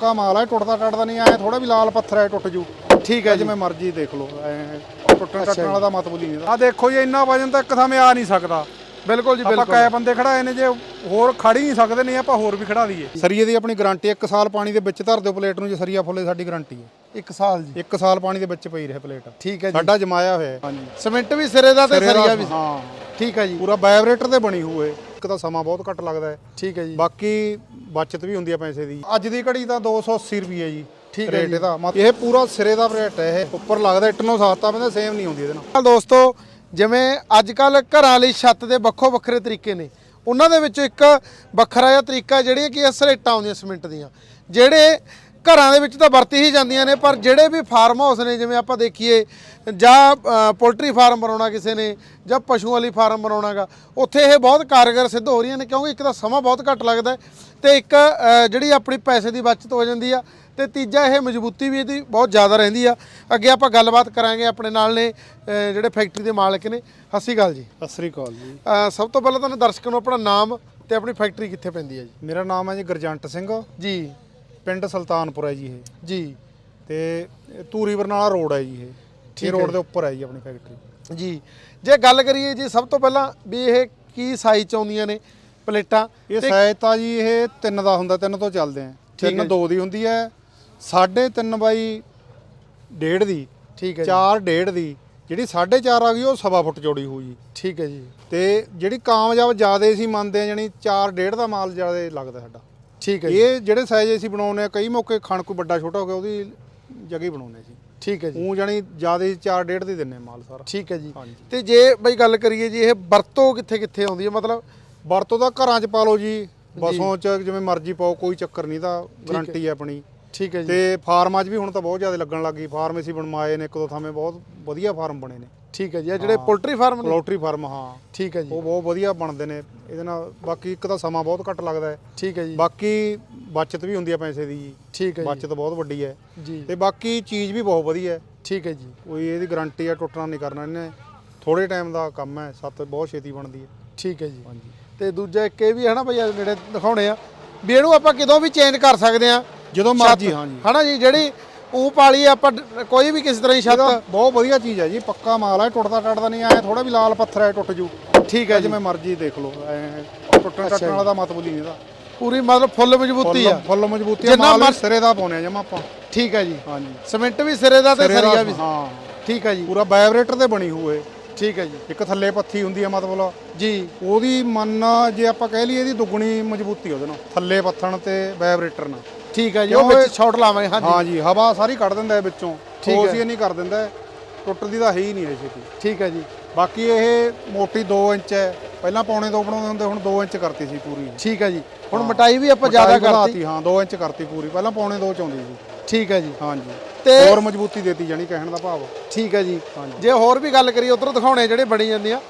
ਪੱਕਾ ਮਾਲ ਹੈ ਟੁੱਟਦਾ ਟੱਟਦਾ ਨਹੀਂ ਐ ਥੋੜਾ ਵੀ ਲਾਲ ਪੱਥਰ ਐ ਟੁੱਟ ਜੂ। ਠੀਕ ਹੈ ਜਿਵੇਂ ਮਰਜ਼ੀ ਦੇਖ ਲਓ ਐ ਟੁੱਟਣ ਟੱਟਣ ਵਾਲਾ ਤਾਂ ਮਤਲਬ ਹੀ ਨਹੀਂ ਆ ਦੇਖੋ ਜੀ ਇੰਨਾ ਵਜਨ ਤਾਂ ਇੱਕ ਥਾਂ ਆ ਨਹੀਂ ਸਕਦਾ। ਬਿਲਕੁਲ ਜੀ ਆਪਾਂ ਬਿਲਕੁਲ। ਕਾਏ ਬੰਦੇ ਖੜਾਏ ਨੇ ਜੇ ਹੋਰ ਖੜ ਹੀ ਨਹੀਂ ਸਕਦੇ ਨਹੀਂ ਆਪਾਂ ਹੋਰ ਵੀ ਖੜਾ ਦਈਏ ਸਰੀਏ ਦੀ ਆਪਣੀ ਗਾਰੰਟੀ 1 ਸਾਲ ਪਾਣੀ ਦੇ ਵਿੱਚ ਧਰ ਦਿਓ ਪਲੇਟ ਨੂੰ ਜੇ ਸਰੀਆ ਫੁੱਲੇ ਸਾਡੀ ਗਾਰੰਟੀ ਹੈ। 1 ਸਾਲ ਜੀ। 1 ਸਾਲ ਪਾਣੀ ਦੇ ਵਿੱਚ ਪਈ ਰਹੇ ਪਲੇਟ। ਠੀਕ ਹੈ ਜੀ। ਸਾਡਾ ਜਮਾਇਆ ਹੋਇਆ ਹੈ। ਹਾਂਜੀ। ਸਿਮੈਂਟ ਵੀ ਸਿਰੇ ਦਾ ਤੇ ਸਿਰੇ ਦਾ- ਸਰੀਆ ਵੀ। ਹਾਂ। ਠੀਕ ਹੈ ਜੀ। ਪੂਰਾ ਵਾਈਬ੍ਰੇਟਰ ਤੇ ਬਣੀ ਹੋਈ ਹੈ। ਇੱਕ ਤਾਂ ਸਮਾਂ ਬਹੁਤ ਘੱਟ ਲੱਗਦਾ ਹੈ। ਠੀਕ ਹੈ ਜੀ। ਬਾਕੀ ਬਚਤ ਵੀ ਹੁੰਦੀ ਹੈ ਪੈਸੇ ਦੀ। ਅੱਜ ਦੀ ਘੜੀ ਤਾਂ 280 ਰੁਪਏ ਜੀ। ਠੀਕ ਹੈ ਰੇਟ ਇਹਦਾ। ਮਤ- ਇਹ ਪੂਰਾ ਸਿਰੇ ਦਾ ਰੇਟ ਹੈ ਇਹ। ਉੱਪਰ ਲੱਗਦਾ ਇੱਟ ਨੂੰ ਸਾਤਾ ਪੈਂਦਾ ਸੇਮ ਨਹੀਂ ਹੁੰਦੀ ਇਹਦੇ ਨਾਲ। ਦੋਸਤੋ ਜਿਵੇਂ ਅੱਜ ਕੱਲ ਘਰਾਂ ਲਈ ਛੱਤ ਦੇ ਵੱਖੋ ਵੱਖਰੇ ਤਰੀਕੇ ਨੇ। ਉਹਨਾਂ ਦੇ ਵਿੱਚੋਂ ਇੱਕ ਵੱਖਰਾ ਜਿਹਾ ਤਰੀਕਾ ਜਿਹੜੀਆਂ ਕਿ ਇਹ ਸਲੇਟਾਂ ਆਉਂਦੀਆਂ ਸੀਮੈਂਟ ਦੀਆਂ। ਜਿਹੜੇ ਘਰਾਂ ਦੇ ਵਿੱਚ ਤਾਂ ਵਰਤੀ ਹੀ ਜਾਂਦੀਆਂ ਨੇ ਪਰ ਜਿਹੜੇ ਵੀ ਫਾਰਮ ਹਾਊਸ ਨੇ ਜਿਵੇਂ ਆਪਾਂ ਦੇਖੀਏ ਜਾਂ ਪੋਲਟਰੀ ਫਾਰਮ ਬਣਾਉਣਾ ਕਿਸੇ ਨੇ ਜਾਂ ਪਸ਼ੂਆਂ ਵਾਲੀ ਫਾਰਮ ਬਣਾਉਣਾਗਾ ਉੱਥੇ ਇਹ ਬਹੁਤ ਕਾਰਗਰ ਸਿੱਧ ਹੋ ਰਹੀਆਂ ਨੇ ਕਿਉਂਕਿ ਇੱਕ ਤਾਂ ਸਮਾਂ ਬਹੁਤ ਘੱਟ ਲੱਗਦਾ ਤੇ ਇੱਕ ਜਿਹੜੀ ਆਪਣੀ ਪੈਸੇ ਦੀ ਬਚਤ ਹੋ ਜਾਂਦੀ ਆ ਤੇ ਤੀਜਾ ਇਹ ਮਜ਼ਬੂਤੀ ਵੀ ਇਹਦੀ ਬਹੁਤ ਜ਼ਿਆਦਾ ਰਹਿੰਦੀ ਆ। ਅੱਗੇ ਆਪਾਂ ਗੱਲਬਾਤ ਕਰਾਂਗੇ ਆਪਣੇ ਨਾਲ ਨੇ ਜਿਹੜੇ ਫੈਕਟਰੀ ਦੇ ਮਾਲਕ ਨੇ। ਸ਼੍ਰੀ ਅਕਾਲ ਜੀ। ਸਤਿ ਸ੍ਰੀ ਅਕਾਲ ਜੀ। ਸਭ ਤੋਂ ਪਹਿਲਾਂ ਤੁਹਾਨੂੰ ਦਰਸ਼ਕਾਂ ਨੂੰ ਆਪਣਾ ਨਾਮ ਤੇ ਆਪਣੀ ਫੈਕਟਰੀ ਕਿੱਥੇ ਪੈਂਦੀ ਹੈ ਜੀ? ਮੇਰਾ ਨਾਮ ਹੈ ਜੀ ਗੁਰਜੰਟ ਸਿੰਘ। ਜੀ। ਪਿੰਡ ਸੁਲਤਾਨਪੁਰ ਹੈ ਜੀ ਇਹ। ਜੀ। ਤੇ ਧੂਰੀ ਬਰਨਾਲਾ ਰੋਡ ਹੈ ਜੀ ਇਹ। ਇਹ ਰੋਡ ਦੇ ਉੱਪਰ ਹੈ ਜੀ ਆਪਣੀ ਫੈਕਟਰੀ ਜੀ। ਜੇ ਗੱਲ ਕਰੀਏ ਜੀ ਸਭ ਤੋਂ ਪਹਿਲਾਂ ਵੀ ਇਹ ਕੀ ਸਾਈਜ਼ ਚ ਆਉਂਦੀਆਂ ਨੇ ਪਲੇਟਾਂ? ਇਹ ਸਾਈਜ਼ ਤਾਂ ਜੀ ਇਹ ਤਿੰਨ ਦਾ ਹੁੰਦਾ ਤਿੰਨ ਤੋਂ ਚੱਲਦੇ ਆ। ਠੀਕ ਤਿੰਨ ਦੋ ਦੀ ਹੁੰਦੀ ਹੈ ਸਾਢੇ ਤਿੰਨ ਬਾਈ ਡੇਢ ਦੀ ਠੀਕ ਹੈ ਜੀ। ਚਾਰ ਡੇਢ ਦੀ ਜਿਹੜੀ 4.5 ਆ ਗਈ ਉਹ ਸਵਾ ਫੁੱਟ ਚੌੜੀ ਹੋਊ ਜੀ। ਠੀਕ ਹੈ ਜੀ। ਤੇ ਜਿਹੜੀ ਕਾਮਯਾਬ ਜਿਆਦੇ ਸੀ ਮੰਨਦੇ ਆ ਜਾਨੀ 4 ਡੇਢ ਦਾ ਮਾਲ ਜਿਆਦੇ ਲੱਗਦਾ ਸਾਡਾ। ਠੀਕ ਹੈ ਜੀ। ਇਹ ਜਿਹੜੇ ਸਾਈਜ਼ ਅਸੀਂ ਬਣਾਉਨੇ ਆ ਕਈ ਮੌਕੇ ਖਾਣ ਕੋਈ ਵੱਡਾ ਛੋਟਾ ਹੋ ਗਿਆ ਉਹਦੀ ਜਗ੍ਹਾ ਹੀ ਬਣਾਉਨੇ ਸੀ ਠੀਕ ਹੈ ਜੀ। ਉਹ ਜਾਨੀ ਜਿਆਦੇ 4 ਡੇਢ ਦੀ ਦਿੰਨੇ ਮਾਲ ਸਾਰਾ। ਠੀਕ ਹੈ ਜੀ। ਤੇ ਜੇ ਬਈ ਗੱਲ ਕਰੀਏ ਜੀ ਇਹ ਵਰਤੋਂ ਕਿੱਥੇ ਕਿੱਥੇ ਆਉਂਦੀ ਹੈ? ਮਤਲਬ ਵਰਤੋਂ ਦਾ ਘਰਾਂ 'ਚ ਪਾ ਲਓ ਜੀ ਬਸੋਂ 'ਚ ਜਿਵੇਂ ਮਰਜ਼ੀ ਪਾਓ ਕੋਈ ਚੱਕਰ ਨਹੀਂ ਦਾ ਗਾਰੰਟੀ ਹੈ ਆਪਣੀ। ਠੀਕ ਹੈ ਜੀ। ਤੇ ਫਾਰਮਾਂ 'ਚ ਵੀ ਹੁਣ ਤਾਂ ਬਹੁਤ ਜ਼ਿਆਦਾ ਲੱਗਣ ਲੱਗ ਗਈ। ਫਾਰਮੇਸੀ ਬਣਵਾਏ ਨੇ ਇੱਕ ਦੋ ਥਾਵੇਂ ਬਹੁਤ ਵਧੀਆ ਫਾਰਮ ਬਣੇ ਨੇ। ਠੀਕ ਹੈ ਜੀ ਇਹ ਜਿਹੜੇ ਪੋਲਟਰੀ ਫਾਰਮ ਨੇ। ਪੋਲਟਰੀ ਫਾਰਮ ਹਾਂ। ਠੀਕ ਹੈ ਜੀ। ਉਹ ਬਹੁਤ ਵਧੀਆ ਬਣਦੇ ਨੇ। ਇਹਦੇ ਨਾਲ ਬਾਕੀ ਇੱਕ ਤਾਂ ਸਮਾਂ ਬਹੁਤ ਘੱਟ ਲੱਗਦਾ ਹੈ। ਠੀਕ ਹੈ ਜੀ। ਬਾਕੀ ਬਚਤ ਵੀ ਹੁੰਦੀ ਹੈ ਪੈਸੇ ਦੀ। ਜੀ ਠੀਕ ਹੈ ਜੀ। ਬਚਤ ਬਹੁਤ ਵੱਡੀ ਹੈ। ਜੀ। ਤੇ ਬਾਕੀ ਚੀਜ਼ ਵੀ ਬਹੁਤ ਵਧੀਆ ਹੈ। ਠੀਕ ਹੈ ਜੀ। ਕੋਈ ਇਹਦੀ ਗਾਰੰਟੀ ਹੈ ਟੁੱਟਣਾ ਨਹੀਂ ਕਰਨਾ ਇਹਨੇ। ਥੋੜੇ ਟਾਈਮ ਦਾ ਕੰਮ ਹੈ ਸੱਤ ਬਹੁਤ ਛੇਤੀ ਬਣਦੀ ਹੈ। ਠੀਕ ਹੈ ਜੀ। ਹਾਂਜੀ। ਤੇ ਦੂਜਾ ਇੱਕ ਇਹ ਵੀ ਹੈ ਨਾ ਭਈ ਆਹ ਨੇੜੇ ਦਿਖਾਉਣੇ ਆ ਵੀ ਇਹਨੂੰ ਆਪਾਂ ਕਿਦੋਂ ਵੀ ਚੇਂਜ ਕਰ ਸਕਦੇ ਆ ਜਦੋਂ ਮਰਜ਼ੀ ਹਾਂਜੀ। ਹਨਾ ਜੀ ਜਿਹੜੀ ਉਹ ਪਾਲੀ ਆਪਾਂ ਡ- ਕੋਈ ਵੀ ਕਿਸੇ ਤਰ੍ਹਾਂ ਦੀ ਛੱਤ। ਬਹੁਤ ਵਧੀਆ ਚੀਜ਼ ਹੈ ਜੀ ਪੱਕਾ ਮਾਲ ਹੈ ਟੁੱਟਦਾ ਟੱਟਦਾ ਨਹੀਂ ਐ ਥੋੜਾ ਵੀ ਲਾਲ ਪੱਥਰ ਹੈ ਟੁੱਟ ਜੂ। ਠੀਕ ਹੈ ਜੀ। ਜਿਵੇਂ ਮਰਜ਼ੀ ਦੇਖ ਲਓ ਐ ਟੁੱਟਣ ਟੱਟਣ ਵਾਲਾ ਮਤਲਬ ਹੀ ਨਹੀਂ ਇਹਦਾ। ਪੂਰੀ ਮਤਲਬ ਫੁੱਲ ਮਜ਼ਬੂਤੀ ਆ। ਫੁੱਲ ਫੁੱਲ ਮਜ਼ਬੂਤੀ ਜਿੰਨਾ ਮਾਲ ਮਰ- ਸਿਰੇ ਦਾ ਪਾਉਨੇ ਆ ਜਮਾ ਆਪਾਂ। ਠੀਕ ਹੈ ਜੀ। ਹਾਂਜੀ। ਸਿਮੈਂਟ ਵੀ ਸਿਰੇ ਦਾ ਤੇ ਸਿਰੇ ਦਾ- ਸਰੀਆ ਵੀ। ਹਾਂ। ਠੀਕ ਹੈ ਜੀ। ਪੂਰਾ ਵਾਈਬ੍ਰੇਟਰ ਤੇ ਬਣੀ ਹੋਏ ਠੀਕ ਹੈ ਜੀ। ਇੱਕ ਥੱਲੇ ਪੱਥੀ ਹੁੰਦੀ ਹੈ ਮਤਲਬ। ਜੀ। ਉਹਦੀ ਮੰਨ ਜੇ ਆਪਾਂ ਕਹਿ ਲਈਏ ਇਹਦੀ ਦੁੱਗਣੀ ਮਜ਼ਬੂਤੀ ਉਹਦੇ ਨਾਲ। ਥੱਲੇ ਪੱਥਣ ਤੇ ਵਾਈਬ੍ਰੇਟਰ ਨਾਲ। ਠੀਕ ਹੈ ਜੀ ਉਹ ਵਿੱਚ ਸ਼ਾਟ ਲਾਵਾਂਗੇ ਹਾਂਜੀ। ਹਾਂ ਜੀ ਹਵਾ ਸਾਰੀ ਕੱਢ ਦਿੰਦਾ ਹੈ ਵਿੱਚੋਂ। ਠੀਕ ਠੋਸ ਹੈ। ਨਹੀਂ ਕਰ ਦਿੰਦਾ। ਟੁੱਟਦੀ ਤਾਂ ਹੈ ਹੀ ਨਹੀਂ ਇਹ ਛੇਤੀ। ਠੀਕ ਹੈ ਜੀ। ਬਾਕੀ ਇਹ ਮੋਟੀ 2 ਇੰਚ ਹੈ। ਪਹਿਲਾਂ ਪੌਣੇ 2 ਬਣਾਉਂਦੇ ਹੁੰਦੇ ਹੁਣ 2 ਇੰਚ ਕਰਤੀ ਸੀ ਪੂਰੀ। ਠੀਕ ਹੈ ਜੀ। ਹੁਣ ਮਟਾਈ ਵੀ ਆਪਾਂ ਜ਼ਿਆਦਾ ਕਰਤੀ। ਹਾਂ 2 ਇੰਚ ਕਰਤੀ ਪੂਰੀ। ਪਹਿਲਾਂ ਪੌਣੇ 2 ਚ ਆਉਂਦੀ ਸੀ। ਠੀਕ ਹੈ ਜੀ। ਹਾਂਜੀ ਤੇ ਹੋਰ ਮਜ਼ਬੂਤੀ ਦੇਤੀ ਜਾਨੀ ਕਹਿਣ ਦਾ ਭਾਵ। ਠੀਕ ਹੈ ਜੀ। ਜੇ। ਹੋਰ ਵੀ ਗੱਲ ਕਰੀਏ ਉਧਰ ਦਿਖਾਉਣੇ ਜਿਹੜੇ ਬਣੀ ਜਾਂਦੇ ਆ।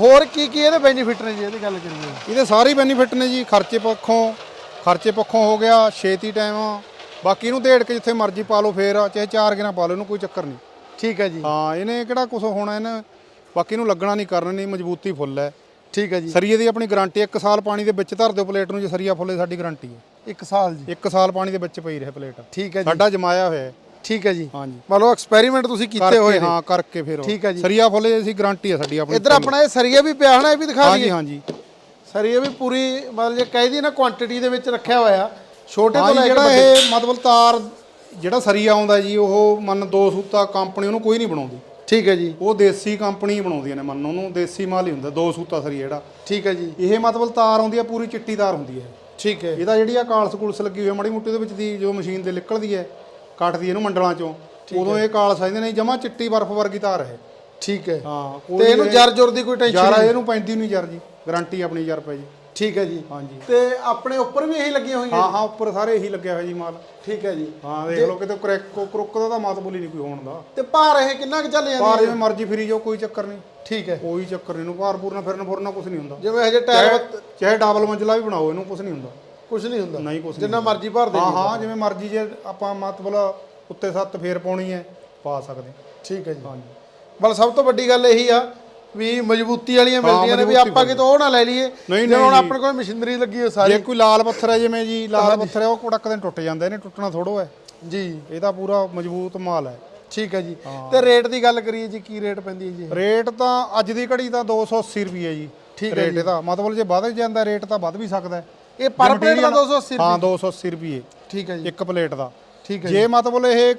ਹੋਰ ਕੀ ਕੀ ਇਹਦੇ ਬੈਨੀਫਿਟ ਨੇ ਜੀ? ਇਹਦੀ ਗੱਲ ਕਰੀਏ। ਇਹਦੇ ਸਾਰੇ ਬੈਨੀਫਿਟ ਨੇ ਜੀ ਖਰਚੇ ਪੱਖੋਂ ਖਰਚੇ ਪੱਖੋਂ ਹੋ ਗਿਆ ਛੇਤੀ ਟਾਈਮ ਬਾਕੀ ਇਹਨੂੰ ਢੇੜ ਕੇ ਜਿੱਥੇ ਮਰਜ਼ੀ ਪਾ ਲਓ ਫੇਰ ਚਾਹੇ ਚਾਰ ਗਿਨਾ ਪਾ ਲਓ ਇਹਨੂੰ ਕੋਈ ਚੱਕਰ ਨਹੀਂ। ਠੀਕ ਹੈ ਜੀ। ਹਾਂ ਇਹਨੇ ਕਿਹੜਾ ਕੁਝ ਹੋਣਾ ਇਹਨੇ ਬਾਕੀ ਇਹਨੂੰ ਲੱਗਣਾ ਨਹੀਂ ਕਰਨਾ ਨਹੀਂ ਮਜ਼ਬੂਤੀ ਫੁੱਲ ਹੈ। ਠੀਕ ਹੈ ਜੀ। ਸਰੀਏ ਦੀ ਆਪਣੀ ਗਾਰੰਟੀ 1 ਸਾਲ ਪਾਣੀ ਦੇ ਵਿੱਚ ਧਰ ਦਿਓ ਪਲੇਟ ਨੂੰ ਜੇ ਸਰੀਆ ਫੁੱਲੇ ਸਾਡੀ ਗਾਰੰਟੀ ਹੈ। 1 ਸਾਲ ਜੀ। 1 ਸਾਲ ਪਾਣੀ ਦੇ ਵਿੱਚ ਪਈ ਰਹੇ ਪਲੇਟ। ਠੀਕ ਹੈ ਜੀ। ਸਾਡਾ ਜਮਾਇਆ ਹੋਇਆ ਹੈ। ਠੀਕ ਹੈ ਜੀ। ਹਾਂਜੀ ਮਤਲਬ ਐਕਸਪੈਰੀਮੈਂਟ ਤੁਸੀਂ ਕੀਤੇ ਹੋਏ ਨੇ। ਹਾਂ ਕਰਕੇ ਫਿਰ। ਠੀਕ ਹੈ ਜੀ। ਸਰੀਆ ਫੁੱਲੇ ਅਸੀਂ ਗਾਰੰਟੀ ਹੈ ਸਾਡੀ ਆਪਣੀ ਇੱਧਰ ਆਪਣਾ ਇਹ ਸਰੀਆ ਵੀ ਪਿਆ ਹਨਾ ਇਹ ਵੀ ਦਿਖਾ ਹਾਂਜੀ ਦਈਏ। ਹਾਂਜੀ ਸਰੀਆ ਵੀ ਪੂਰੀ ਮਤਲਬ ਜੇ ਕਹਿਦੀ ਨਾ ਕੁਆਂਟੀਟੀ ਦੇ ਵਿੱਚ ਰੱਖਿਆ ਹੋਇਆ ਛੋਟੇ ਤੋਂ ਲੈ ਕੇ ਜਿਹੜਾ ਇਹ ਮਤਲਬ ਤਾਰ ਜਿਹੜਾ ਸਰੀਆ ਆਉਂਦਾ ਜੀ ਉਹ ਮੰਨ ਦੋ ਸੂਤਾ ਕੰਪਨੀ ਉਹਨੂੰ ਕੋਈ ਨਹੀਂ ਬਣਾਉਂਦੀ। ਠੀਕ ਹੈ ਜੀ। ਉਹ ਦੇਸੀ ਕੰਪਨੀ ਬਣਾਉਂਦੀਆਂ ਨੇ ਮੰਨ ਉਹਨੂੰ ਦੇਸੀ ਮਾਲ ਹੀ ਹੁੰਦਾ ਦੋ ਸੂਤਾ ਸਰੀਆ ਜਿਹੜਾ। ਠੀਕ ਹੈ ਜੀ। ਇਹ ਮਤਲਬ ਤਾਰ ਆਉਂਦੀ ਹੈ ਪੂਰੀ ਚਿੱਟੀ ਤਾਰ ਹੁੰਦੀ ਹੈ। ਠੀਕ ਹੈ। ਇਹਦਾ ਜਿਹੜੀ ਆ ਕਾਲਸ ਕੁਲਸ ਲੱਗੀ ਹੋਈ ਹੈ ਮਾੜੀ ਮੁੱਟੀ ਦੇ ਵਿੱਚ ਦੀ ਜੋ ਮਸ਼ੀਨ ਦੇ ਨਿਕਲਦੀ ਹੈ ਕੱਟਦੀ ਇਹਨੂੰ ਮੰਡਲਾਂ ਚੋਂ ਉਦੋਂ ਇਹ ਕਾਲਸ ਆਉਂਦੇ ਨੇ ਜਮਾ ਚਿੱਟੀ ਬਰਫ਼ ਵਰਗੀ ਤਾਰ ਹੈ ਠੀਕ ਹੈ। ਹਾਂ ਤੇ ਇਹਨੂੰ ਜਰ ਜੁਰ ਦੀ ਕੋਈ ਟੈਨਸ਼ਨ ਯਾਰ ਇਹਨੂੰ ਪੈਂਦੀ ਨਹੀਂ ਯਾਰ ਜੀ ਗਾਰੰਟੀ ਆਪਣੀ ਯਾਰ ਪੈ ਜੀ। ਠੀਕ ਹੈ ਜੀ। ਹਾਂਜੀ। ਤੇ ਆਪਣੇ ਉੱਪਰ ਵੀ ਇਹੀ ਲੱਗੀਆਂ ਹੋਈਆਂ? ਹਾਂ ਹਾਂ ਉੱਪਰ ਸਾਰੇ ਇਹੀ ਲੱਗਿਆ ਹੋਇਆ ਜੀ ਮਾਲ। ਠੀਕ ਹੈ ਜੀ। ਹਾਂ ਦੇਖ ਲਓ ਕਿਤੇ ਕਰੈਕ ਕਰੁੱਕ ਦਾ ਤਾਂ ਹੀ ਨਹੀਂ ਕੋਈ ਹੋਣ ਦਾ। ਤੇ ਭਾਰ ਇਹ ਕਿੰਨਾ ਕੁ ਚੱਲ ਭਾਰ ਜਾਂਦੀ ਜਿਵੇਂ ਮਰਜ਼ੀ ਫਿਰੀ ਜਾਓ ਕੋਈ ਚੱਕਰ ਨਹੀਂ। ਠੀਕ ਹੈ। ਕੋਈ ਚੱਕਰ ਨਹੀਂ ਇਹਨੂੰ ਭਾਰ ਪੂਰਨਾ ਫਿਰਨ ਫੁਰਨਾ ਕੁਝ ਨਹੀਂ ਹੁੰਦਾ। ਜਿਵੇਂ ਹਜੇ ਟਾਇਰ ਚਾਹੇ ਚਾਹੇ ਡਬਲ ਮੰਜ਼ਲਾ ਵੀ ਬਣਾਓ ਇਹਨੂੰ ਕੁਝ ਨਹੀਂ ਹੁੰਦਾ। ਕੁਝ ਨਹੀਂ ਹੁੰਦਾ। ਨਹੀਂ ਕੁਝ ਜਿੰਨਾ ਮਰਜ਼ੀ ਭਰ ਦੇ ਹਾਂ ਹਾਂ ਜਿਵੇਂ ਮਰਜ਼ੀ ਜੇ ਆਪਾਂ ਮਤਲਬ ਉੱਤੇ ਸੱਤ ਫੇਰ ਪਾਉਣੀ ਹੈ ਪਾ ਸਕਦੇ ਠੀਕ ਹੈ ਜੀ। ਹਾਂਜੀ। ਬਲ ਸਭ ਤੋਂ ਵੱਡੀ ਗੱਲ ਇਹੀ ਆ ਵੀ ਮਜ਼ਬੂਤੀ ਵਾਲੀਆਂ ਮਿਲਦੀਆਂ ਨੇ ਵੀ ਆਪਾਂ ਕਿਤੋਂ ਉਹ ਨਾ ਲੈ ਲਈਏ। ਜਿਵੇਂ ਹੁਣ ਆਪਣੇ ਕੋਲ ਮਸ਼ੀਨਰੀ ਲੱਗੀ ਹੈ ਜੇ ਸਾਰੀ ਕੋਈ ਲਾਲ ਪੱਥਰ ਹੈ ਜਿਵੇਂ ਜੀ ਲਾਲ ਪੱਥਰ ਹੈ ਉਹ ਕੁੜਕ ਦੇ ਟੁੱਟ ਜਾਂਦੇ ਇਹਨੇ ਟੁੱਟਣਾ ਥੋੜੋ ਹੈ। ਜੀ। ਇਹ ਤਾਂ ਪੂਰਾ ਮਜ਼ਬੂਤ ਮਾਲ ਹੈ। ਠੀਕ ਹੈ ਜੀ। ਤੇ ਰੇਟ ਦੀ ਗੱਲ ਕਰੀਏ ਜੀ ਕੀ ਰੇਟ ਪੈਂਦੀ ਹੈ ਜੀ ਰੇਟ ਤਾਂ ਅੱਜ ਦੀ ਘੜੀ ਤਾਂ 280 ਰੁਪਏ ਜੀ ਠੀਕ ਹੈ ਰੇਟ ਇਹਦਾ। ਮਤਲਬ ਜੇ ਵੱਧ ਜਾਂਦਾ ਰੇਟ ਤਾਂ ਵੱਧ ਵੀ ਸਕਦਾ। ਇਹ ਪਰ ਜੇ ਪਲੇਟ ਦਾ material- 280 ਹਾਂ 280 ਰੁਪਏ ਠੀਕ ਹੈ ਜੀ। ਇੱਕ ਪਲੇਟ ਦਾ। ਠੀਕ ਹੈ ਜੇ ਮਤਲਬ ਇਹ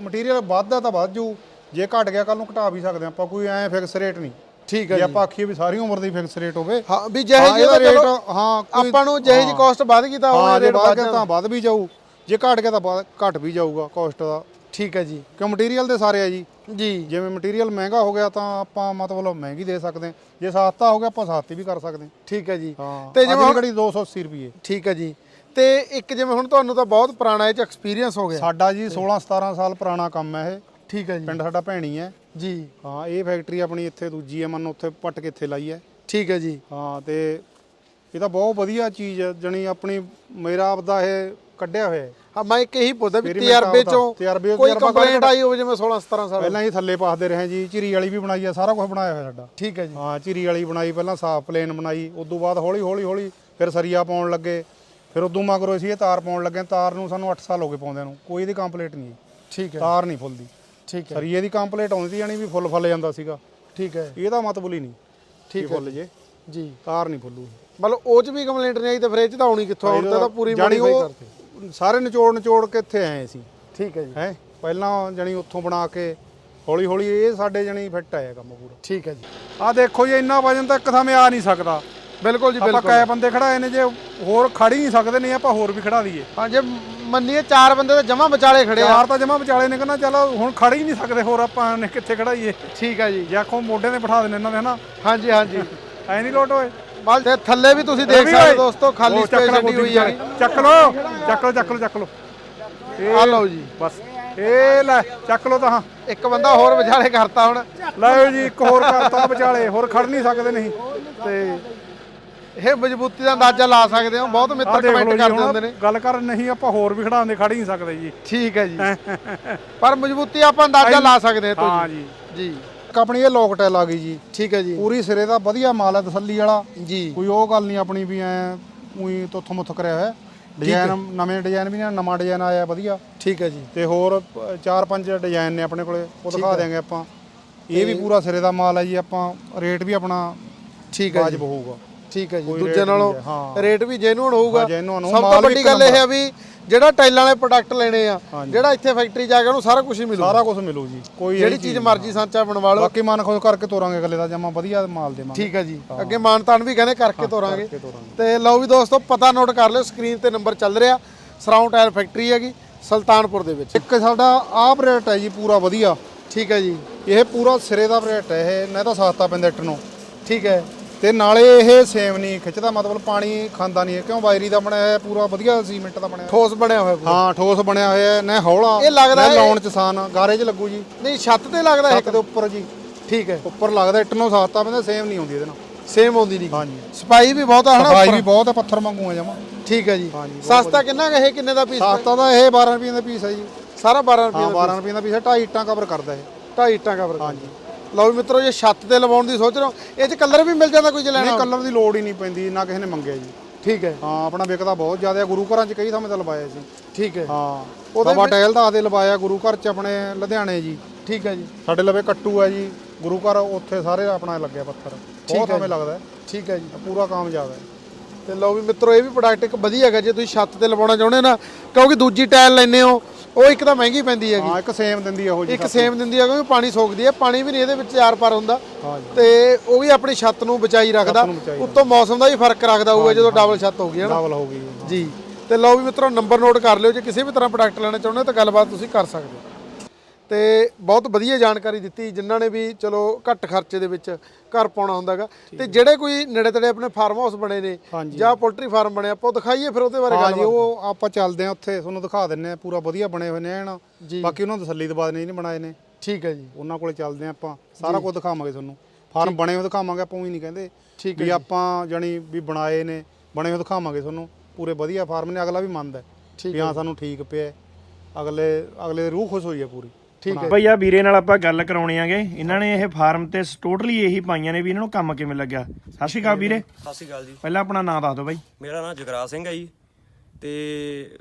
ਮਟੀਰੀਅਲ ਵੱਧਦਾ ਤਾਂ ਵੱਧ ਜੂ। ਜੇ ਘਟ ਗਿਆ ਕੱਲ ਨੂੰ ਘਟਾ ਵੀ ਸਕਦੇ ਆਪਾਂ ਕੋਈ ਐ ਫਿਕਸ ਰੇਟ ਨਹੀਂ। ਠੀਕ ਹੈ ਜੇ ਆਪਾਂ ਆਖੀਏ ਵੀ ਸਾਰੀ ਉਮਰ ਦੀ ਫਿਕਸ ਰੇਟ ਹੋਵੇ ਹਾਂ ਵੀ ਜਿਹੇ ਜਿਹੇ ਰੇਟ ਹਾਂ ਆਪਾਂ ਨੂੰ ਜਿਹੇ ਜੀ ਕਾਸਟ ਵੱਧ ਗਈ ਤਾਂ ਉਹ ਰੇਟ ਵੱਧ ਗਿਆ ਤਾਂ ਵੱਧ ਵੀ ਜਾਊ। ਜੇ ਘਟ ਗਿਆ ਤਾਂ ਘਟ ਵੀ ਜਾਊਗਾ ਕਾਸਟ ਦਾ। ਠੀਕ ਹੈ ਜੀ। ਕਿਉਂ ਮਟੀਰੀਅਲ ਦੇ ਸਾਰੇ ਆ ਜੀ? ਜੀ। ਜਿਵੇਂ ਮਟੀਰੀਅਲ ਮਹਿੰਗਾ ਹੋ ਗਿਆ ਤਾਂ ਆਪਾਂ ਮਤਲਬ ਮਹਿੰਗੀ ਦੇ ਸਕਦੇ ਹਾਂ। ਜੇ ਸਸਤਾ ਹੋ ਗਿਆ ਆਪਾਂ ਸਸਤੀ ਵੀ ਕਰ ਸਕਦੇ ਹਾਂ। ਠੀਕ ਹੈ ਜੀ। ਤੇ ਜਿਵੇਂ ਘੜੀ 280 ਰੁਪਏ। ਠੀਕ ਹੈ ਜੀ। ਤੇ ਇੱਕ ਜਿਵੇਂ ਹੁਣ ਤੁਹਾਨੂੰ ਤਾਂ ਬਹੁਤ ਪੁਰਾਣਾ ਇਹ ਚ ਐਕਸਪੀਰੀਅੰਸ ਹੋ ਗਿਆ। ਸਾਡਾ ਜੀ 16 17 ਸਾਲ ਪੁਰਾਣਾ ਕੰਮ ਹੈ ਇਹ। ਠੀਕ ਹੈ ਜੀ। ਪਿੰਡ ਸਾਡਾ ਭੈਣੀ ਹੈ। ਜੀ। ਹਾਂ ਇਹ ਫੈਕਟਰੀ ਆਪਣੀ ਇੱਥੇ ਦੂਜੀ ਹੈ ਮਨ ਉੱਥੇ ਪੱਟ ਕੇ ਇੱਥੇ ਲਾਈ ਹੈ। ਠੀਕ ਹੈ ਜੀ। ਹਾਂ ਤੇ ਇਹ ਤਾਂ ਬਹੁਤ ਵਧੀਆ ਚੀਜ਼ ਹੈ ਜਣੀ ਆਪਣੀ ਮੇਰਾ ਆਪਦਾ ਇਹ ਕੱਢਿਆ ਹੋਇਆ ਹੈ। ਹਾਂ ਮੈਂ ਇੱਕ ਇਹੀ ਪੁੱਛਦਾ ਵੀ ਤਜਰਬੇ ਤਾਂ ਚੋਂ ਤਜਰਬੇ- ਕੋਈ ਕੰਪਲੇਂਟ ਆਈ ਹੋਵੇ ਜਿਵੇਂ 16 17 ਸਾਲ ਪਹਿਲਾਂ ਹੀ ਥੱਲੇ ਪਾਸਦੇ ਰਹੇ ਜੀ ਝਿਰੀ ਵਾਲੀ ਵੀ ਬਣਾਈ ਆ ਸਾਰਾ ਕੁਝ ਬਣਾਇਆ ਹੋਇਆ ਸਾਡਾ। ਠੀਕ ਹੈ ਜੀ। ਹਾਂ ਝਿਰੀ ਵਾਲੀ ਬਣਾਈ ਪਹਿਲਾਂ ਸਾਫ਼ ਪਲੇਨ ਬਣਾਈ ਉਦੋਂ ਬਾਅਦ ਹੌਲੀ ਹੌਲੀ ਹੌਲੀ ਫਿਰ ਸਰੀਆ ਪਾਉਣ ਲੱਗੇ। ਫਿਰ ਉਦੋਂ ਮਗਰੋਂ ਅਸੀਂ ਇਹ ਤਾਰ ਪਾਉਣ ਲੱਗੇ ਤਾਰ ਨੂੰ ਸਾਨੂੰ 8 ਸਾਲ ਹੋ ਗਏ ਪਾਉਂਦਿਆਂ ਨੂੰ ਕੋਈ ਇਹਦੀ ਕੰਪਲੀਟ ਨਹੀਂ। ਠੀਕ ਹੈ। ਤਾਰ ਨਹੀਂ ਫੁੱਲਦੀ। ਠੀਕ ਹੈ। ਸਰੀਏ ਦੀ ਕੰਪਲੀਟ ਆਉਂਦੀ ਸੀ ਜਾਣੀ ਵੀ ਫੁੱਲ ਫੁੱਲ ਜਾਂਦਾ ਸੀਗਾ। ਠੀਕ ਹੈ। ਇਹਦਾ ਮਤਲਬ ਹੀ ਨਹੀਂ। ਠੀਕ ਫੁੱਲ ਜੇ। ਜੀ। ਤਾਰ ਨਹੀਂ ਫੁੱਲੂ। ਮਤਲਬ ਉਹ ਚ ਵੀ ਕੰਪਲੇਂਟ ਨਹੀਂ ਆਈ ਤੇ ਫਿਰ ਇਹ ਚ ਤਾਂ ਆਉਣੀ ਕਿੱਥੋਂ? ਆਉਣ ਤਾਂ ਪੂਰੀ ਮੋਡੀਫਾਈ ਉਹ ਕਰਤੀ ਸਾਰੇ ਨਿਚੋੜ ਨਿਚੋੜ ਕੇ ਇੱਥੇ ਆਏ ਸੀ। ਠੀਕ ਹੈ ਜੀ। ਹੈ? ਪਹਿਲਾਂ ਜਾਣੀ ਉੱਥੋਂ ਬਣਾ ਕੇ ਹੌਲੀ ਹੌਲੀ ਇਹ ਸਾਡੇ ਜਾਣੀ ਫਿੱਟ ਆਇਆ ਕੰਮ ਪੂਰਾ। ਠੀਕ ਹੈ ਜੀ। ਆ ਦੇਖੋ ਜੀ ਇੰਨਾ ਵਜਨ ਤਾਂ ਇੱਕ ਥਾਂ ਆ ਨਹੀਂ ਸਕਦਾ। ਬਿਲਕੁਲ ਜੀ ਆਪਾਂ ਬਿਲਕੁਲ। ਕਈ ਬੰਦੇ ਖੜਾਏ ਨੇ ਜੇ ਹੋਰ ਖੜ ਹੀ ਨਹੀਂ ਸਕਦੇ ਨਹੀਂ ਆਪਾਂ ਹੋਰ ਵੀ ਖੜਾ ਦਈਏ। ਹਾਂ ਜੇ ਮੰਨੀਏ ਚਾਰ ਬੰਦੇ ਤਾਂ ਜਮਾ ਵਿਚਾਲੇ ਖੜੇ ਆ। ਚਾਰ ਤਾਂ ਜਮਾ ਵਿਚਾਲੇ ਨੇ ਕਹਿੰਦਾ ਚਲ ਹੁਣ ਖੜ ਹੀ ਨਹੀਂ ਸਕਦੇ ਹੋਰ ਆਪਾਂ ਨੇ ਕਿੱਥੇ ਖੜਾਈਏ? ਠੀਕ ਹੈ ਜੀ। ਜੇ ਆਖੋ ਮੋਢੇ ਤੇ ਬਿਠਾ ਦੇਣੇ ਇਹਨਾਂ ਦੇ ਹਨਾ? ਹਾਂਜੀ ਹਾਂਜੀ। ਐ ਨਹੀਂ ਲੋਟ ਹੋਏ? ਬਸ ਤੇ ਥੱਲੇ ਵੀ ਤੁਸੀਂ ਦੇਖ ਸਕਦੇ ਹੋ ਦੋਸਤੋ ਖਾਲੀ ਸਪੇਸ ਛੱਡੀ ਹੋਈ ਹੈ ਚੱਕ ਲਓ ਚੱਕ ਲਓ ਚੱਕ ਲਓ ਚੱਕ ਲਓ। ਆ ਲਓ ਜੀ। ਬਸ। ਇਹ ਲੈ ਚੱਕ ਲਓ ਤਾਂ ਇੱਕ ਬੰਦਾ ਹੋਰ ਵਿਚਾਲੇ ਕਰਤਾ ਹੁਣ। ਲਓ ਜੀ ਇੱਕ ਹੋਰ ਕਰਤਾ ਵਿਚਾਲੇ ਹੋਰ ਖੜ ਨਹੀਂ ਸਕਦੇ ਨਹੀਂ। ਤੇ ਇਹ ਮਜ਼ਬੂਤੀ ਦਾ ਅੰਦਾਜ਼ਾ ਲਾ ਸਕਦੇ ਹੋ ਬਹੁਤ ਮਿੱਤਰ ਦੇਖ ਲਓ ਕਮੈਂਟ ਜੀ ਕਰਦੇ ਹੁੰਦੇ ਨੇ। ਗੱਲ ਕਰ ਨਹੀਂ ਆਪਾਂ ਹੋਰ ਵੀ ਖੜਾਉਂਦੇ ਖੜ ਹੀ ਨਹੀਂ ਸਕਦੇ ਜੀ। ਠੀਕ ਹੈ ਜੀ। ਪਰ ਮਜ਼ਬੂਤੀ ਆਪਾਂ ਅੰਦਾਜ਼ਾ ਲਾ ਸਕਦੇ ਹਾਂ ਹਾਂ ਤੋਂ ਜੀ। ਜੀ ਆਪਣੀ ਇਹ ਲੋਕ ਟੈਲ ਆ ਗਈ ਜੀ ਠੀਕ ਹੈ ਜੀ। ਪੂਰੀ ਸਿਰੇ ਦਾ ਵਧੀਆ ਮਾਲ ਹੈ ਤਸੱਲੀ ਵਾਲਾ। ਜੀ। ਕੋਈ ਉਹ ਗੱਲ ਨਹੀਂ ਆਪਣੀ ਵੀ ਐ ਉਹੀ ਤੁੱਥ ਮੁੱਥ ਕਰਿਆ ਹੋਇਆ। ਡਿਜ਼ਾਈਨ ਨਵੇਂ ਡਿਜ਼ਾਈਨ ਵੀ ਨੇ ਨਵਾਂ ਡਿਜ਼ਾਈਨ ਆਇਆ ਵਧੀਆ। ਠੀਕ ਹੈ ਜੀ। ਤੇ ਹੋਰ ਪ- ਚਾਰ ਪੰਜ ਡਿਜ਼ਾਈਨ ਨੇ ਆਪਣੇ ਕੋਲੇ ਉਹ ਦਿਖਾ ਦਿਆਂਗੇ ਆਪਾਂ। ਇਹ ਵੀ ਪੂਰਾ ਸਿਰੇ ਦਾ ਮਾਲ ਹੈ ਜੀ ਆਪਾਂ ਰੇਟ ਵੀ ਆਪਣਾ ਠੀਕ ਹੈ ਜੀ। ਵਾਜਬ ਹੋਊਗਾ। ਠੀਕ ਹੈ ਜੀ ਕੋਈ ਦੂਜੇ rate ਨਾਲੋਂ ਨਹੀਂ ਹੈ, ਹਾਂ। ਰੇਟ ਵੀ ਜੈਨੂਨ ਹੋਊਗਾ। ਹਾਂ, genuine ਹੋਊ, ਸਭ ਤੋਂ ਮਾਲ ਵੀ ਵੱਡੀ ਇੱਕ ਗੱਲ ਇਹ ਹੈ ਵੀ ਜਿਹੜਾ ਟਾਈਲਾਂ ਵਾਲੇ ਪ੍ਰੋਡਕਟ ਲੈਣੇ ਆ ਹਾਂਜੀ। ਜਿਹੜਾ ਇੱਥੇ ਫੈਕਟਰੀ ਜਾ ਕੇ ਉਹਨੂੰ ਸਾਰਾ ਕੁਝ ਹੀ ਮਿਲੂ। ਸਾਰਾ ਕੁਝ ਮਿਲੂ ਜੀ ਕੋਈ ਜਿਹੜੀ ਚੀਜ਼ ਮਰਜ਼ੀ ਸਾਂਚਾ ਬਣਵਾ ਲਓ। ਬਾਕੀ ਮਨ ਖੁਸ਼ ਕਰਕੇ ਤੋਰਾਂਗੇ ਅਗਲੇ ਦਾ ਜਮਾ ਵਧੀਆ ਮਾਲ ਦੇਵਾਂਗੇ। ਠੀਕ ਹੈ ਜੀ। ਅੱਗੇ ਮਾਨਤਾਨ ਵੀ ਕਹਿੰਦੇ ਕਰਕੇ ਤੋਰਾਂਗੇ ਕਰਕੇ ਤੋਰਾਂਗੇ। ਤੇ ਲਓ ਵੀ ਦੋਸਤੋ ਪਤਾ ਨੋਟ ਕਰ ਲਿਓ ਸਕਰੀਨ ਤੇ ਨੰਬਰ ਚੱਲ ਰਿਹਾ। ਸਰਾਊਂਡ ਟਾਇਰ ਫੈਕਟਰੀ ਹੈਗੀ ਸੁਲਤਾਨਪੁਰ ਦੇ ਵਿੱਚ। ਇੱਕ ਸਾਡਾ ਆਪ ਰੇਟ ਹੈ ਜੀ ਪੂਰਾ ਵਧੀਆ। ਠੀਕ ਹੈ ਜੀ। ਇਹ ਪੂਰਾ ਸਿਰੇ ਦਾ ਰੇਟ ਹੈ ਇਹ ਨਾ ਤਾਂ ਸਸਤਾ ਪੈਂਦਾ ਇੱਟ ਨੂੰ। ਠੀਕ ਹੈ। ਤੇ ਨਾਲੇ ਇਹ ਸੇਮ ਨਹੀਂ ਖਿੱਚਦਾ ਮਤਲਬ ਪਾਣੀ ਖਾਂਦਾ ਨਹੀਂ ਕਿਉਂ? ਵਾਇਰੀ ਦਾ ਬਣਿਆ ਹੋਇਆ ਪੂਰਾ ਵਧੀਆ ਸੀਮੈਂਟ ਦਾ ਬਣਿਆ। ਠੋਸ ਬਣਿਆ ਹੋਇਆ ਪੂਰਾ। ਹਾਂ ਠੋਸ ਬਣਿਆ ਹੋਇਆ ਨਾ ਹੌਲਾ ਇਹ ਲੱਗਦਾ ਨਾ ਲਾਉਣ ਚ ਆਸਾਨ ਗਾਰੇ ਚ ਲੱਗੂ ਜੀ। ਨਹੀਂ ਛੱਤ ਤੇ ਲੱਗਦਾ ਛੱਤ ਦੇ ਉੱਪਰ ਜੀ। ਠੀਕ ਹੈ। ਉੱਪਰ ਲੱਗਦਾ ਇੱਟ ਨੂੰ ਸਸਤਾ ਪੈਂਦਾ ਸੇਮ ਨਹੀਂ ਹੁੰਦੀ ਇਹਦੇ ਨਾਲ। ਸੇਮ ਆਉਂਦੀ ਨਹੀਂ। ਹਾਂਜੀ। ਸਪਾਈ ਵੀ ਬਹੁਤ ਆ ਹਨਾ ਸਫ਼ਾਈ ਵੀ ਬਹੁਤ ਹੈ ਪੱਥਰ ਵਾਂਗੂ ਆ ਜਮਾ। ਠੀਕ ਹੈ ਜੀ। ਸਸਤਾ ਕਿੰਨਾ ਇਹ ਕਿੰਨੇ ਦਾ ਪੀਸ ਸਸਤਾ ਤਾਂ ਇਹ 12 ਰੁਪਏ ਦਾ ਪੀਸ ਹੈ ਜੀ। ਸਾਰਾ 12 ਰੁਪਏ ਦਾ 12 ਰੁਪਏ ਦਾ ਪੀਸ ਹੈ ਢਾਈ ਇੱਟਾਂ ਕਵਰ ਕਰਦਾ ਇਹ। ਢਾਈ ਇੱਟਾਂ ਕਵਰ ਹਾਂਜੀ। ਲਓ ਵੀ ਮਿੱਤਰੋ ਜੇ ਛੱਤ ਤੇ ਲਵਾਉਣ ਦੀ ਸੋਚ ਰਹੇ ਹੋ ਇਹ ਚ ਕਲਰ ਵੀ ਮਿਲ ਜਾਂਦਾ ਕੋਈ ਜੇ ਲੈਣਾ ਨਹੀਂ ਕਲਰ ਦੀ ਲੋੜ ਹੀ ਨਹੀਂ ਪੈਂਦੀ ਨਾ ਕਿਸੇ ਨੇ ਮੰਗਿਆ ਜੀ। ਠੀਕ ਹੈ। ਹਾਂ ਆਪਣਾ ਵਿਕਦਾ ਬਹੁਤ ਜ਼ਿਆਦਾ ਗੁਰੂ ਘਰਾਂ ਚ ਕਈ ਥਾਂ ਤੇ ਲਵਾਇਆ ਸੀ ਠੀਕ ਹੈ। ਹਾਂ ਬਾਬਾ ਟਹਿਲ ਦਾ ਆਦੇ ਲਵਾਇਆ ਗੁਰੂ ਘਰ ਚ ਆਪਣੇ ਲੁਧਿਆਣੇ ਜੀ। ਠੀਕ ਹੈ ਜੀ। ਸਾਡੇ ਲਵੇ ਕੱਟੂ ਹੈ ਜੀ ਗੁਰੂ ਘਰ ਉੱਥੇ ਸਾਰੇ ਆਪਣਾ ਲੱਗਿਆ ਪੱਥਰ। ਬਹੁਤ ਸਮੇਂ ਲੱਗਦਾ। ਠੀਕ ਹੈ ਜੀ। ਪੂਰਾ ਕਾਮਯਾਬ ਹੈ। ਤੇ ਲਓ ਵੀ ਮਿੱਤਰੋ ਇਹ ਵੀ ਪ੍ਰੋਡਕਟ ਇੱਕ ਵਧੀਆ ਹੈਗਾ ਜੇ ਤੁਸੀਂ ਛੱਤ ਤੇ ਲਵਾਉਣਾ ਚਾਹੁੰਦੇ ਨਾ ਕਿਉਂਕਿ ਦੂਜੀ ਟਾਇਲ ਲੈਨੇ ਹੋ ਉਹ ਇੱਕ ਤਾਂ ਮਹਿੰਗੀ ਪੈਂਦੀ ਹੈਗੀ। ਹਾਂ ਇੱਕ ਸੇਮ ਦਿੰਦੀ ਹੈ ਉਹ ਜੀ ਇੱਕ ਸੇਮ ਦਿੰਦੀ ਹੈ ਕਿਉਂਕਿ ਪਾਣੀ ਸੋਖਦੀ ਹੈ ਪਾਣੀ ਵੀ ਨਹੀਂ ਇਹਦੇ ਵਿੱਚ ਚਾਰ ਪਰ ਹੁੰਦਾ। ਹਾਂ ਤੇ ਉਹ ਵੀ ਆਪਣੀ ਛੱਤ ਨੂੰ ਬਚਾਈ ਰੱਖਦਾ। ਨੂੰ ਉੱਤੋਂ ਮੌਸਮ ਦਾ ਵੀ ਫ਼ਰਕ ਰੱਖਦਾ ਹੋਊਗਾ ਜਦੋਂ ਡਬਲ ਛੱਤ ਹੋਊਗੀ ਹਨਾ ਡਬਲ ਹੋ ਗਈ ਜੀ। ਤੇ ਲਓ ਵੀ ਮਿੱਤਰੋ ਨੰਬਰ ਨੋਟ ਕਰ ਲਿਓ। ਜੇ ਕਿਸੇ ਵੀ ਤਰ੍ਹਾਂ ਪ੍ਰੋਡਕਟ ਲੈਣਾ ਚਾਹੁੰਦੇ ਹੋ ਤਾਂ ਗੱਲਬਾਤ ਤੁਸੀਂ ਕਰ ਸਕਦੇ ਹੋ। ਤੇ ਬਹੁਤ ਵਧੀਆ ਜਾਣਕਾਰੀ ਦਿੱਤੀ ਜਿਨ੍ਹਾਂ ਨੇ ਵੀ ਚਲੋ ਘੱਟ ਖਰਚੇ ਦੇ ਵਿੱਚ ਘਰ ਪਾਉਣਾ ਹੁੰਦਾਗਾ। ਤੇ ਜਿਹੜੇ ਕੋਈ ਨੇੜੇ ਤੇੜੇ ਆਪਣੇ ਫਾਰਮ ਹਾਊਸ ਬਣੇ ਨੇ ਹਾਂਜੀ। ਜਾਂ ਪੋਲਟਰੀ ਫਾਰਮ ਬਣੇ ਆਪਾਂ ਉਹ ਦਿਖਾਈਏ ਫਿਰ ਉਹਦੇ ਬਾਰੇ ਗੱਲ ਜੀ ਉਹ ਆਪਾਂ ਚੱਲਦੇ ਆ ਉੱਥੇ ਤੁਹਾਨੂੰ ਦਿਖਾ ਦਿੰਨੇ ਆ ਪੂਰਾ ਵਧੀਆ ਬਣੇ ਹੋਏ ਨੇ ਜੀ। ਬਾਕੀ ਉਹਨਾਂ ਨੂੰ ਤਸੱਲੀ ਦਵਾ ਨੇ ਨਹੀਂ ਬਣਾਏ ਨੇ। ਠੀਕ ਹੈ ਜੀ। ਉਹਨਾਂ ਕੋਲੇ ਚੱਲਦੇ ਆ ਆਪਾਂ ਸਾਰਾ ਕੁਝ ਦਿਖਾਵਾਂਗੇ ਤੁਹਾਨੂੰ। ਫਾਰਮ ਬਣੇ ਹੋਏ ਦਿਖਾਵਾਂਗੇ ਆਪਾਂ ਉਹੀ ਨਹੀਂ ਕਹਿੰਦੇ ਠੀਕ ਵੀ ਆਪਾਂ ਜਾਨੀ ਵੀ ਬਣਾਏ ਨੇ ਬਣੇ ਹੋਏ ਦਿਖਾਵਾਂਗੇ ਤੁਹਾਨੂੰ। ਪੂਰੇ ਵਧੀਆ ਫਾਰਮ ਨੇ ਅਗਲਾ ਵੀ ਮੰਨਦਾ ਵੀ ਹਾਂ ਸਾਨੂੰ ਠੀਕ ਪਿਆ। ਅਗਲੇ ਅਗਲੇ ਦੀ ਰੂਹ ਖੁਸ਼ ਹੋਈ ਹੈ ਪੂਰੀ। ਠੀਕ ਹੈ ਭਈਆ ਵੀਰੇ ਨਾਲ ਆਪਾਂ ਗੱਲ ਕਰਾਉਣੀ ਆਗੇ। ਇਹਨਾਂ ਨੇ ਇਹ ਫਾਰਮ ਤੇ ਟੋਟਲੀ ਇਹੀ ਪਾਈਆਂ ਨੇ ਵੀ ਇਹਨਾਂ ਨੂੰ ਕੰਮ ਕਿਵੇਂ ਲੱਗਿਆ? ਸਤਿ ਸ਼੍ਰੀ ਅਕਾਲ ਵੀਰੇ। ਸਤਿ ਸ਼੍ਰੀ ਅਕਾਲ ਜੀ। ਪਹਿਲਾਂ ਆਪਣਾ ਨਾਮ ਦੱਸ ਦਿਓ ਬਾਈ। ਮੇਰਾ ਨਾਮ ਜਗਰਾਜ ਸਿੰਘ ਹੈ ਜੀ। ਤੇ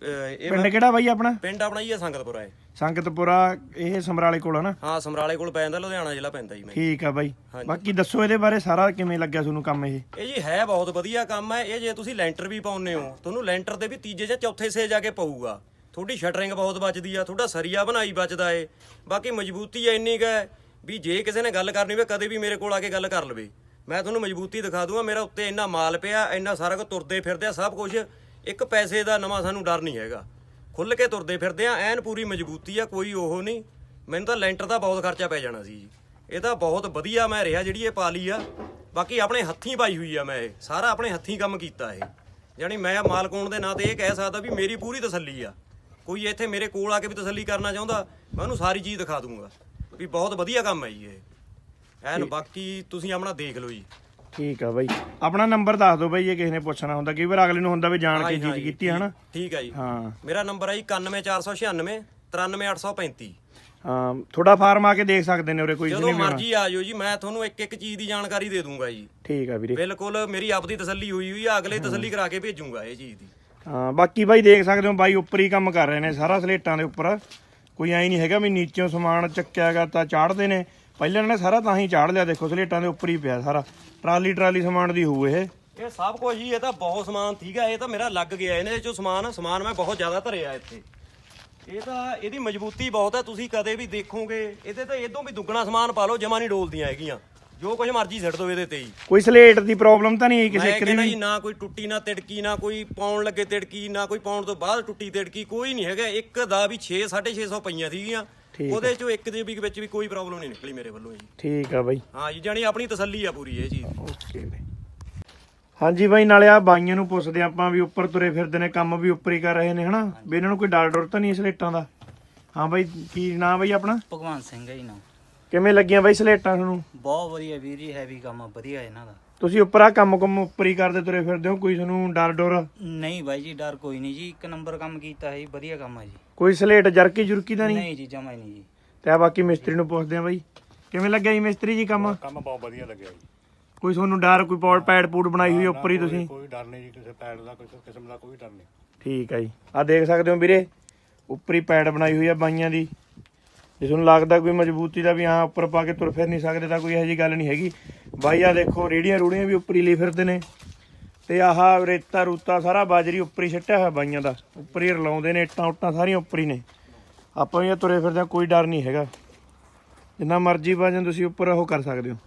ਅਹ, ਇਹ ਪਿੰਡ ਕਿਹੜਾ ਬਾਈ ਆਪਣਾ? ਪਿੰਡ ਆਪਣਾ ਜੀ ਇਹ ਸੰਗਤਪੁਰਾ ਹੈ ਸੰਗਤਪੁਰਾ ਇਹ ਸਮਰਾਲੇ ਕੋਲ ਹਨਾ ਹਾਂ ਸਮਰਾਲੇ ਕੋਲ ਪੈ ਜਾਂਦਾ ਲੁਧਿਆਣਾ ਜ਼ਿਲ੍ਹਾ ਪੈਂਦਾ ਜੀ ਮੈਂ। ਠੀਕ ਆ ਬਾਈ। ਬਾਕੀ ਦੱਸੋ ਇਹਦੇ ਬਾਰੇ ਸਾਰਾ ਕਿਵੇਂ ਲੱਗਿਆ ਤੁਹਾਨੂੰ ਕੰਮ ਇਹ? ਇਹ ਜੀ ਹੈ ਬਹੁਤ ਵਧੀਆ ਕੰਮ ਹੈ। ਇਹ ਜੇ ਤੁਸੀਂ ਲੈਂਟਰ ਵੀ ਪਾਉਨੇ ਹੋ ਤੁਹਾਨੂੰ ਲੈਂਟਰ ਦੇ ਵੀ ਤੀਜੇ ਜਾਂ ਚੌਥੇ ਸੇ ਜਾ ਕੇ ਪਊਗਾ। ਤੁਹਾਡੀ ਸ਼ਟਰਿੰਗ ਬਹੁਤ ਬਚਦੀ ਆ, ਤੁਹਾਡਾ ਸਰੀਆ ਬਣਾਈ ਬਚਦਾ ਏ। ਬਾਕੀ ਮਜ਼ਬੂਤੀ ਐ ਇੰਨੀ ਕੁ ਵੀ ਜੇ ਕਿਸੇ ਨੇ ਗੱਲ ਕਰਨੀ ਹੋਵੇ, ਕਦੇ ਵੀ ਮੇਰੇ ਕੋਲ ਆ ਕੇ ਗੱਲ ਕਰ ਲਵੇ। ਮੈਂ ਤੁਹਾਨੂੰ ਮਜ਼ਬੂਤੀ ਦਿਖਾ ਦੂੰਗਾ, ਮੇਰਾ ਉੱਤੇ ਇੰਨਾ ਮਾਲ ਪਿਆ, ਇੰਨਾ ਸਾਰਾ ਕੁਝ ਤੁਰਦੇ ਫਿਰਦੇ ਆ, ਸਭ ਕੁਝ ਇੱਕ ਪੈਸੇ ਦਾ ਨਵਾਂ ਸਾਨੂੰ ਡਰ ਨਹੀਂ ਹੈਗਾ। ਖੁੱਲ ਕੇ ਤੁਰਦੇ ਫਿਰਦੇ ਆ, ਐਨ ਪੂਰੀ ਮਜ਼ਬੂਤੀ ਆ, ਕੋਈ ਉਹ ਨਹੀਂ। ਮੈਨੂੰ ਤਾਂ ਲੈਂਟਰ ਦਾ ਬਹੁਤ ਖਰਚਾ ਪੈ ਜਾਣਾ ਸੀ ਜੀ। ਇਹ ਤਾਂ ਬਹੁਤ ਵਧੀਆ ਮੈਂ ਰਿਹਾ ਜਿਹੜੀ ਇਹ ਪਾ ਲਈ ਆ। ਬਾਕੀ ਆਪਣੇ ਹੱਥੀਂ ਪਾਈ ਹੋਈ ਆ ਮੈਂ ਇਹ। ਸਾਰਾ ਆਪਣੇ ਹੱਥੀਂ ਕੰਮ ਕੀਤਾ ਇਹ। ਯਾਨੀ ਮੈਂ ਮਾਲਕੋਣ ਦੇ ਨਾਂ ਤੇ ਇਹ ਕਹਿ ਸਕਦਾ ਵੀ ਮੇਰੀ ਪੂਰੀ ਤਸੱਲੀ ਆ। ਕੋਈ ਇੱਥੇ ਮੇਰੇ ਕੋਲ ਆ ਕੇ ਵੀ ਤਸੱਲੀ ਕਰਨਾ ਚਾਹੁੰਦਾ ਮੈਂ ਉਹਨੂੰ ਸਾਰੀ ਚੀਜ਼ ਦਿਖਾ ਦੂੰਗਾ ਵੀ ਬਹੁਤ ਵਧੀਆ ਕੰਮ ਹੈ ਜੀ ਇਹ। ਐਨ ਬਾਕੀ ਤੁਸੀਂ ਆਪਣਾ ਦੇਖ ਲਓ ਜੀ। ਠੀਕ ਆ ਬਾਈ। ਆਪਣਾ ਨੰਬਰ ਦੱਸ ਦਿਓ ਬਾਈ ਜੇ ਕਿਸੇ ਨੇ ਪੁੱਛਣਾ ਹੁੰਦਾ ਕਈ ਵਾਰ ਅਗਲੇ ਨੂੰ ਹੁੰਦਾ ਵੀ ਜਾਣ ਕੇ ਚੀਜ਼ ਕੀਤੀ ਹਨਾ? ਠੀਕ ਹੈ ਜੀ। ਹਾਂ। ਮੇਰਾ ਨੰਬਰ ਹੈ ਜੀ 91496 93835 ਹਾਂ ਥੋੜਾ ਫਾਰਮ ਆ ਕੇ ਦੇਖ ਸਕਦੇ ਨੇ ਉਰੇ ਕੋਈ ਜਦੋਂ। ਮਰਜ਼ੀ ਆ ਜਾਓ ਜੀ ਮੈਂ ਤੁਹਾਨੂੰ ਇੱਕ ਇੱਕ ਚੀਜ਼ ਦੀ ਜਾਣਕਾਰੀ ਦੇ ਦੂੰਗਾ ਜੀ। ਠੀਕ ਆ ਵੀਰੇ। ਬਿਲਕੁਲ ਮੇਰੀ ਆਪਦੀ ਤਸੱਲੀ ਹੋਈ ਹੋਈ ਆ ਅਗਲੇ ਤਸੱਲੀ ਕਰਾ ਕੇ ਭੇਜੂੰਗਾ ਇਹ ਚੀਜ਼ ਦੀ। ਹਾਂ, ਬਾਕੀ ਬਾਈ ਦੇਖ ਸਕਦੇ ਹੋ, ਬਾਈ ਉੱਪਰ ਹੀ ਕੰਮ ਕਰ ਰਹੇ ਨੇ ਸਾਰਾ ਸਲੇਟਾਂ ਦੇ ਉੱਪਰ। ਕੋਈ ਐਂ ਨਹੀਂ ਹੈਗਾ ਵੀ ਨੀਚੋਂ ਸਮਾਨ ਚੱਕਿਆਗਾ ਤਾਂ ਚਾੜਦੇ ਨੇ। ਪਹਿਲਾਂ ਇਹਨਾਂ ਨੇ ਸਾਰਾ ਤਾਂ ਹੀ ਚਾੜ ਲਿਆ, ਦੇਖੋ ਸਲੇਟਾਂ ਦੇ ਉੱਪਰ ਹੀ ਪਿਆ ਸਾਰਾ। ਟਰਾਲੀ ਟਰਾਲੀ ਸਮਾਨ ਦੀ ਹੋਊ ਇਹ। ਇਹ ਸਭ ਕੁਝ ਜੀ ਇਹ ਤਾਂ ਬਹੁਤ ਸਮਾਨ ਠੀਕਾ ਇਹ ਤਾਂ ਮੇਰਾ ਲੱਗ ਗਿਆ, ਇਹਨੇ ਚੋਂ ਸਮਾਨ ਸਮਾਨ ਮੈਂ ਬਹੁਤ ਜ਼ਿਆਦਾ ਧਰਿਆ ਇੱਥੇ। ਇਹ ਤਾਂ ਇਹਦੀ ਮਜ਼ਬੂਤੀ ਬਹੁਤ ਹੈ ਤੁਸੀਂ ਕਦੇ ਵੀ ਦੇਖੋਗੇ, ਇਹਦੇ ਤਾਂ ਇਦੋਂ ਵੀ ਦੁੱਗਣਾ ਸਮਾਨ ਪਾ ਲਓ, ਜਮਾ ਨਹੀਂ ਡੋਲਦੀਆਂ ਹੈਗੀਆਂ। ਜੋ ਕੁਝ ਮਰਜ਼ੀ ਸਿੱਟ ਦੋ ਇਹਦੇ ਤੇ ਹੀ। ਕੋਈ ਸਲੇਟ ਦੀ ਪ੍ਰੋਬਲਮ ਤਾਂ ਨਹੀਂ ਕਿਸੇ ਇੱਕ ਦੀ? ਵੀ ਨਾ ਕੋਈ ਟੁੱਟੀ ਨਾ ਤਿੜਕੀ ਨਾ ਕੋਈ ਪਾਉਣ ਲੱਗੇ ਤਿੜਕੀ ਨਾ ਕੋਈ ਪਾਉਣ ਤੋਂ ਬਾਅਦ ਟੁੱਟੀ ਤਿੜਕੀ ਕੋਈ ਨਹੀਂ ਹੈਗਾ। ਇੱਕ ਦਾ ਵੀ 6 650 ਪਈਆਂ ਸੀਗੀਆਂ। ਉਹਦੇ ਚੋਂ ਇੱਕ ਦੇ ਵੀ ਵਿੱਚ ਵੀ ਕੋਈ ਪ੍ਰੋਬਲਮ ਨਹੀਂ ਨਿਕਲੀ ਮੇਰੇ ਵੱਲੋਂ ਜੀ। ਠੀਕ ਆ ਬਾਈ। ਹਾਂ ਜੀ ਜਾਣੀ ਆਪਣੀ ਤਸੱਲੀ ਆ ਪੂਰੀ ਇਹ ਚੀਜ਼। ਓਕੇ ਬਾਈ। ਹਾਂਜੀ ਬਾਈ ਨਾਲੇ ਆ ਬਾਈਆਂ ਨੂੰ ਪੁੱਛਦੇ ਆਪਾਂ ਵੀ ਉੱਪਰ ਤੁਰੇ ਫਿਰਦੇ ਨੇ ਕੰਮ ਵੀ ਉੱਪਰ ਹੀ ਕਰ ਰਹੇ ਨੇ ਹਨਾ? ਵੀ ਇਹਨਾਂ ਨੂੰ ਕੋਈ ਡਰ ਡਰ ਤਾਂ ਨਹੀਂ ਸਲੇਟਾਂ ਦਾ? ਹਾਂ ਬਾਈ ਕੀ ਨਾਮ ਬਾਈ ਆਪਣਾ? ਭਗਵਾਨ ਸਿੰਘ ਹੈ ਜੀ ਨਾ। ਕਿਵੇਂ ਲੱਗੀਆਂ ਬਾਈ ਸਲੇਟਾਂ ਤੁਹਾਨੂੰ? ਬਹੁਤ ਵਧੀਆ ਵੀਰ ਜੀ ਹੈਵੀ ਕੰਮ ਆ, ਵਧੀਆ ਇਹਨਾਂ ਦਾ। ਤੁਸੀਂ ਉੱਪਰ ਆ ਕੰਮ ਕੰਮ ਉੱਪਰ ਹੀ ਕਰਦੇ ਤੁਰੇ ਫਿਰਦੇ ਹੋ ਕੋਈ ਤੁਹਾਨੂੰ ਡਰ ਡਰ? ਨਹੀਂ ਬਾਈ ਜੀ ਡਰ ਕੋਈ ਨਹੀਂ ਜੀ ਇੱਕ ਨੰਬਰ ਕੰਮ ਕੀਤਾ ਹੈ ਜੀ ਵਧੀਆ ਕੰਮ ਹੈ ਜੀ। ਕੋਈ ਸਲੇਟ ਜਰਕੀ ਜੁਰਕੀ ਤਾਂ ਨਹੀਂ? ਨਹੀਂ ਜੀ ਜਮਾ ਹੀ ਨਹੀਂ ਜੀ। ਤੇ ਆ ਬਾਕੀ ਮਿਸਤਰੀ ਨੂੰ ਪੁੱਛਦੇ ਆ ਬਾਈ ਕਿਵੇਂ ਲੱਗਿਆ ਜੀ ਮਿਸਤਰੀ ਜੀ ਕੰਮ? ਕੰਮ ਬਹੁਤ ਵਧੀਆ ਲੱਗਿਆ ਜੀ। ਕੋਈ ਤੁਹਾਨੂੰ ਡਰ ਕੋਈ ਪੌੜ ਪੈਡ ਪੂੜ ਬਣਾਈ ਹੋਈ ਉੱਪਰ ਹੀ ਤੁਸੀਂ? ਕੋਈ ਡਰ ਨਹੀਂ ਜੀ ਕਿਸੇ ਪੈਡ ਦਾ ਕਿਸੇ ਕਿਸਮ ਦਾ ਕੋਈ ਡਰ ਨਹੀਂ। ਠੀਕ ਆ ਜੀ। ਆ ਦੇਖ ਸਕਦੇ ਹੋ ਵੀਰੇ ਉੱਪਰ ਹੀ ਪੈਡ ਬਣਾਈ ਹੋਈ ਆ ਬਾਈਆਂ ਦੀ। ਜੇ ਤੁਹਾਨੂੰ ਲੱਗਦਾ ਕੋਈ ਮਜ਼ਬੂਤੀ ਦਾ ਵੀ ਹਾਂ ਉੱਪਰ ਪਾ ਕੇ ਤੁਰ ਫਿਰ ਨਹੀਂ ਸਕਦੇ ਤਾਂ ਕੋਈ ਇਹੋ ਜਿਹੀ ਗੱਲ ਨਹੀਂ ਹੈਗੀ। ਬਾਈ ਆ ਦੇਖੋ ਰੇੜੀਆਂ ਰੂੜੀਆਂ ਵੀ ਉੱਪਰ ਹੀ ਲਈ ਫਿਰਦੇ ਨੇ। ਤੇ ਆਹ ਰੇਤਾ ਰੂਤਾ ਸਾਰਾ ਬਾਜਰੀ ਉੱਪਰ ਹੀ ਛੱਟਿਆ ਹੋਇਆ ਬਾਈਆਂ ਦਾ। ਉੱਪਰ ਹੀ ਰਲਾਉਂਦੇ ਨੇ ਇੱਟਾਂ ਉੱਟਾਂ ਸਾਰੀਆਂ ਉੱਪਰ ਹੀ ਨੇ। ਆਪਾਂ ਵੀ ਇਹ ਤੁਰੇ ਫਿਰਦੇ ਹਾਂ, ਕੋਈ ਡਰ ਨਹੀਂ ਹੈਗਾ। ਜਿੰਨਾ ਮਰਜ਼ੀ ਵਜਨ ਤੁਸੀਂ ਉੱਪਰ ਉਹ ਕਰ ਸਕਦੇ ਹੋ।